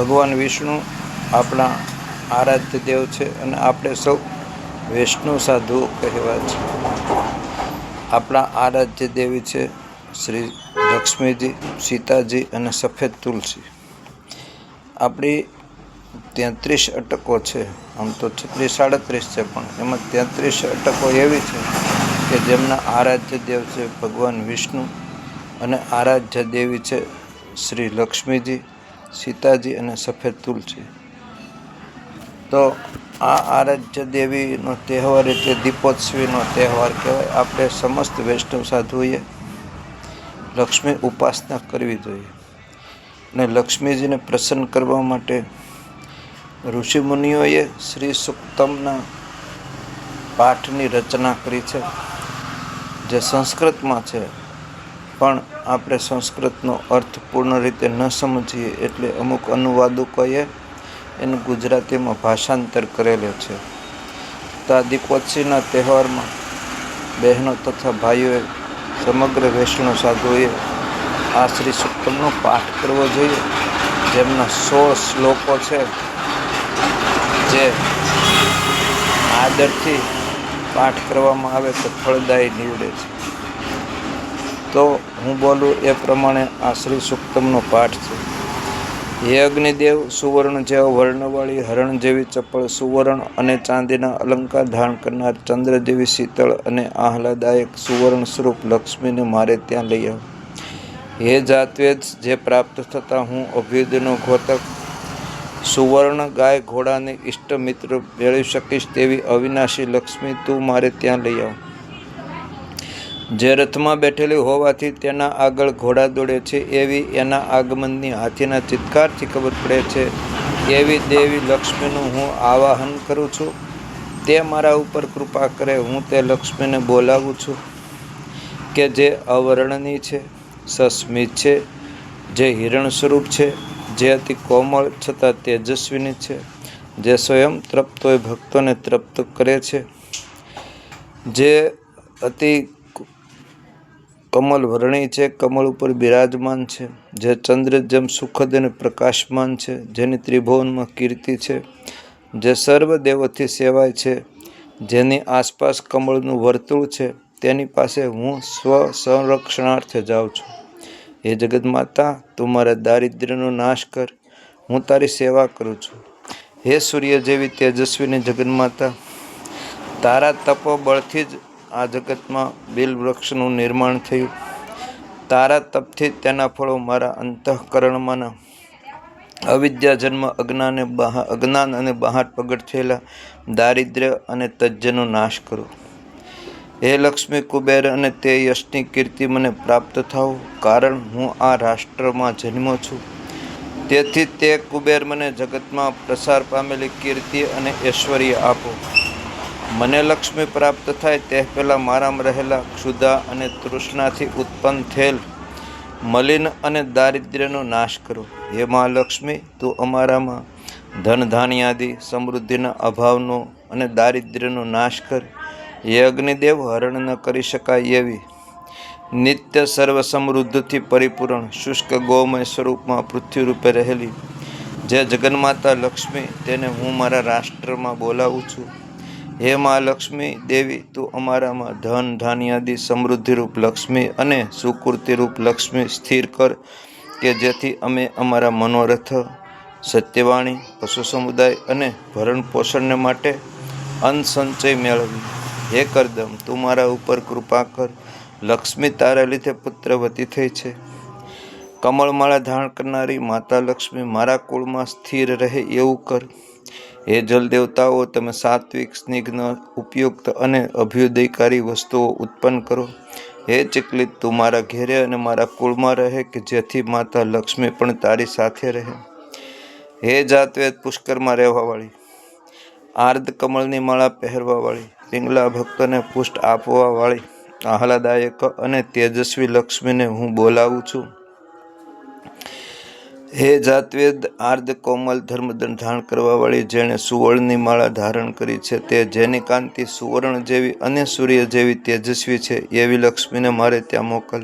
ભગવાન વિષ્ણુ આપણા આરાધ્ય દેવ છે અને આપણે સૌ વૈષ્ણવ સાધુઓ કહેવા છે. આપણા આરાધ્ય દેવી છે શ્રી લક્ષ્મીજી, સીતાજી અને સફેદ તુલસી. આપણી તેત્રીસ અટકો છે, આમ તો છત્રીસ સાડત્રીસ છે પણ એમાં તેત્રીસ અટકો એવી છે કે જેમના આરાધ્ય દેવ છે ભગવાન વિષ્ણુ અને આરાધ્ય દેવી છે શ્રી લક્ષ્મીજી સીતાજી અને સફેદ તુલસી. તો આ આરાધ્ય દેવીનો તહેવાર એટલે દીપોત્સવીનો તહેવાર કહેવાય. આપણે સમસ્ત વૈષ્ણવ સાધુએ લક્ષ્મી ઉપાસના કરવી જોઈએ. અને લક્ષ્મીજીને પ્રસન્ન કરવા માટે ઋષિમુનિઓએ શ્રી સુક્તમના પાઠની રચના કરી છે, જે સંસ્કૃતમાં છે. પણ આપણે સંસ્કૃતનો અર્થ પૂર્ણ રીતે ન સમજીએ એટલે અમુક અનુવાદકોએ એનું ગુજરાતીમાં ભાષાંતર કરેલું છે. તો દીપોત્સવના તહેવારમાં બહેનો તથા ભાઈઓએ સમગ્ર વૈષ્ણવ સાધુએ આ શ્રી સુક્તમનો પાઠ કરવો જોઈએ. જેમના સોળ શ્લોકો છે જે આદરથી પાઠ કરવામાં આવે તો ફળદાયી નીવડે છે. તો હું બોલું એ પ્રમાણે આ શ્રી સુક્તમનો પાઠ છે. હે અગ્નિદેવ, સુવર્ણ જેવા વર્ણવાળી હરણ જેવી ચપ્પળ સુવર્ણ અને ચાંદીના અલંકાર ધારણ કરનાર ચંદ્ર જેવી શીતળ અને આહલાદાયક સુવર્ણ સ્વરૂપ લક્ષ્મીને મારે ત્યાં લઈ આવ. હે જાતવેદ, જે પ્રાપ્ત થતાં હું અભ્યુદયનો ઘોતક, સુવર્ણ ગાય ઘોડાને ઇષ્ટ મિત્ર મેળવી શકીશ તેવી અવિનાશી લક્ષ્મી તું મારે ત્યાં લઈ આવ. જે રથમાં બેઠેલી હોવાથી તેના આગળ ઘોડા દોડે છે, એવી એના આગમનની હાથીના ચિત્કારથી ખબર પડે છે. એવી દેવી લક્ષ્મીનું હું આવાહન કરું છું. તે મારા ઉપર કૃપા કરે, હું તે લક્ષ્મીને બોલાવું છું કે જે અવર્ણની છે સસ્મિત છે, જે હિરણ સ્વરૂપ છે, જે અતિ કોમળ છતાં તેજસ્વીની છે, જે સ્વયં તૃપ્ત હોય, ભક્તોને તૃપ્ત કરે છે, જે અતિ કમલ વર્ણી છે, કમળ ઉપર બિરાજમાન છે, જે ચંદ્ર જેમ સુખદ અને પ્રકાશમાન છે, જેની ત્રિભુવનમાં કીર્તિ છે, જે સર્વ દેવોથી સેવાય છે, જેની આસપાસ કમળનું વર્તુળ છે, તેની પાસે હું સ્વ સંરક્ષણાર્થે જાઉં છું. હે જગત માતા તું મારા દારિદ્ર્યનો નાશ કર, હું તારી સેવા કરું છું. હે સૂર્ય જેવી તેજસ્વીની જગન્માતા, તારા તપોબળથી જ આ જગતમાં બિલ વૃક્ષનું નિર્માણ થયું. તારા તપથી તેના ફળો મારા અંતઃકરણમાંના. અવિદ્યા જન્મ અજ્ઞાને બહા, અજ્ઞાન અને બહાટ પ્રગટ થયેલા દારિદ્ર્ય અને તજ્જનો નાશ કરો. હે લક્ષ્મી કુબેર અને તે યશની કીર્તિ મને પ્રાપ્ત થાવ કારણ હું આ રાષ્ટ્રમાં જન્મો છું. તેથી તે કુબેર મને જગતમાં પ્રસાર પામેલી કીર્તિ અને ઐશ્વર્ય આપો. મને લક્ષ્મી પ્રાપ્ત થાય તે પહેલાં મારામાં રહેલા ક્ષુધા અને તૃષ્ણાથી ઉત્પન્ન થયેલ મલિન અને દારિદ્ર્યનો નાશ કરો. હે મહાલક્ષ્મી તું અમારામાં ધન ધાન્યાદિ સમૃદ્ધિના અભાવનો અને દારિદ્ર્યનો નાશ કર. હે અગ્નિદેવ, હરણ ન કરી શકાય એવી નિત્ય સર્વ સમૃદ્ધિથી પરિપૂર્ણ, શુષ્ક ગૌમય સ્વરૂપમાં પૃથ્વી રૂપે રહેલી. જે જગન્માતા લક્ષ્મી, તેને હું મારા રાષ્ટ્રમાં બોલાવું છું. હે મહાલક્ષ્મી દેવી, તું અમારામાં ધન ધાન્યાદિ સમૃદ્ધિરૂપ લક્ષ્મી અને સુકૃતિરૂપ લક્ષ્મી સ્થિર કર કે જેથી અમે અમારા મનોરથ, સત્યવાણી, પશુ સમુદાય અને ભરણ પોષણને માટે અન્ન સંચય મેળવી હે કરદમ, તું મારા ઉપર કૃપા કર. લક્ષ્મી તારા લીધે પુત્રવતી થઈ છે. કમળમાળા ધારણ કરનારી માતા લક્ષ્મી મારા કુળમાં સ્થિર રહે એવું કર. હે જલ દેવતાઓ તમે સાત્વિક, સ્નિગ્ધ, ઉપયુક્ત અને અભ્યુદયકારી વસ્તુઓ ઉત્પન્ન કરો. હે ચિકલિત, તું મારા ઘેરે અને મારા કુળમાં રહે કે જેથી માતા લક્ષ્મી પણ તારી સાથે રહે. હે જાતવેદ પુષ્કરમાં રહેવાવાળી આર્ધ કમળની માળા પહેરવાવાળી, પિંગલા ભક્તને પુષ્ટ આપવાવાળી, આહલાદાયક અને તેજસ્વી લક્ષ્મીને હું બોલાવું છું. હે જાતવેદ આર્ધ કોમલ ધર્મ ધારણ કરવાવાળી જેણે સુવર્ણની માળા ધારણ કરી છે, તે જેની કાંતિ સુવર્ણ જેવી અને સૂર્ય જેવી તેજસ્વી છે, એવી લક્ષ્મીને મારે ત્યાં મોકલ.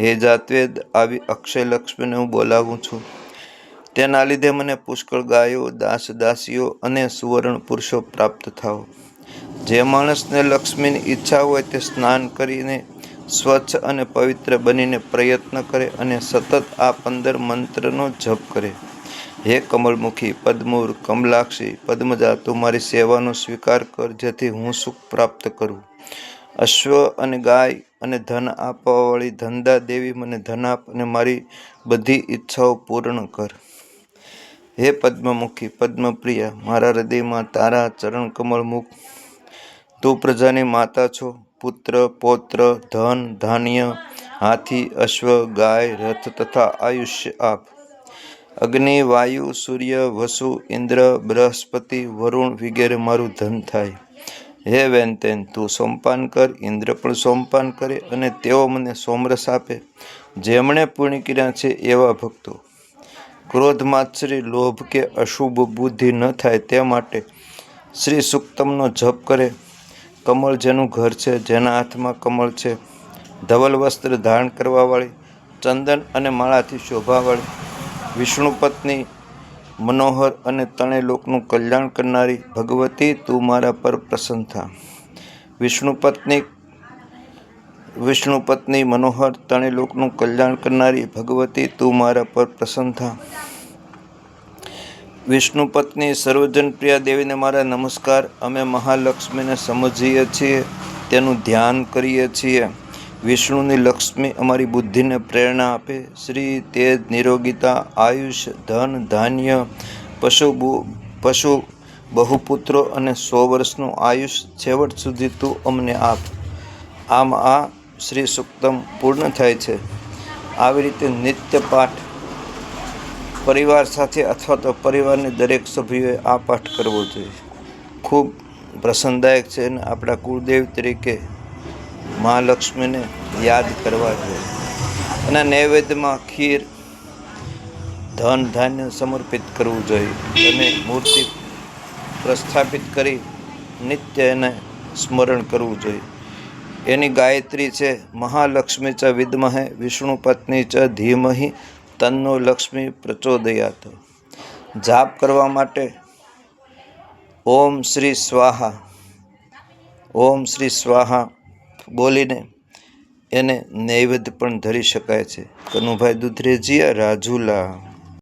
હે જાતવેદ, આવી અક્ષય લક્ષ્મીને હું બોલાવું છું. તેના લીધે મને પુષ્કળ ગાયો, દાસ દાસીઓ અને સુવર્ણ પુરુષો પ્રાપ્ત થાઓ. જે માણસને લક્ષ્મીની ઈચ્છા હોય તે સ્નાન કરીને સ્વચ્છ અને પવિત્ર બનીને પ્રયત્ન કરે અને સતત આ પંદર મંત્રનો જપ કરે. હે કમળમુખી, પદ્મુર, કમલાક્ષી પદ્મજા તું મારી સેવાનો સ્વીકાર કર જેથી હું સુખ પ્રાપ્ત કરું. અશ્વ અને ગાય અને ધન આપવાવાળી ધંધા દેવી મને ધન આપ અને મારી બધી ઈચ્છાઓ પૂર્ણ કર. હે પદ્મમુખી, પદ્મપ્રિયા, મારા હૃદયમાં તારા ચરણ કમળ મુખ તું પ્રજાની માતા છો. પુત્ર, પૌત્ર, ધન, ધાન્ય, હાથી, અશ્વ, ગાય, રથ તથા આયુષ્ય આપ. અગ્નિ, વાયુ, સૂર્ય, વસુ, ઇન્દ્ર, બૃહસ્પતિ, વરુણ વગેરે મારું ધન થાય. હે વેનતેન તું સોમપાન કર, ઇન્દ્ર પણ સોમપાન કરે અને તેઓ મને સોમરસ આપે. જેમણે પૂર્ણ કર્યા છે એવા ભક્તો. ક્રોધ માત્સરી લોભ કે અશુભ બુદ્ધિ ન થાય તે માટે શ્રી સુક્તમનો જપ કરે. કમળ જેનું ઘર છે, જેના હાથમાં કમળ છે, ધવલ વસ્ત્ર ધારણ કરવાવાળી ચંદન અને માળાથી શોભાવાળી વિષ્ણુ પત્ની, મનોહર અને ત્રણેય લોકનું કલ્યાણ કરનારી, ભગવતી તું મારા પર પ્રસન્ન થા. વિષ્ણુ પત્ની વિષ્ણુ પત્ની, મનોહર ત્રણેય લોકનું કલ્યાણ કરનારી, ભગવતી તું મારા પર પ્રસન્ન થા. વિષ્ણુ પત્ની સર્વજન પ્રિયા દેવીને મારા નમસ્કાર. અમે મહાલક્ષ્મીને સમજીએ છીએ, તેનું ધ્યાન કરીએ છીએ. વિષ્ણુની લક્ષ્મી અમારી બુદ્ધિને પ્રેરણા આપે. શ્રી તેજ, નિરોગીતા, આયુષ, ધન, ધાન્ય, પશુ પશુ, બહુપુત્રો અને સો વર્ષનું આયુષ છેવટ સુધી તું અમને આપ. આમ આ શ્રી સુક્તમ પૂર્ણ થાય છે. આવી રીતે નિત્ય પાઠ પરિવાર સાથે અથવા તો પરિવારની દરેક સભ્યોએ આ પાઠ કરવો જોઈએ. ખૂબ પ્રસન્નદાયક છે અને આપણા કુળદેવ તરીકે મહાલક્ષ્મીને યાદ કરવા જોઈએ. અને નૈવેદ્યમાં ખીર, ધન, ધાન્ય સમર્પિત કરવું જોઈએ. અને મૂર્તિ પ્રસ્થાપિત કરી નિત્ય એને સ્મરણ કરવું જોઈએ. એની ગાયત્રી છે મહાલક્ષ્મી ચ વિદ્મહે વિષ્ણુ પત્ની ચ ધીમહિ તન્નો લક્ષ્મી પ્રચોદયાત જાપ કરવા માટે ઓમ શ્રી સ્વાહા, ઓમ શ્રી સ્વાહા બોલીને એને નૈવેદ્ય પણ ધરી શકાય છે. કનુભાઈ દુધરેજીયા રાજુલા.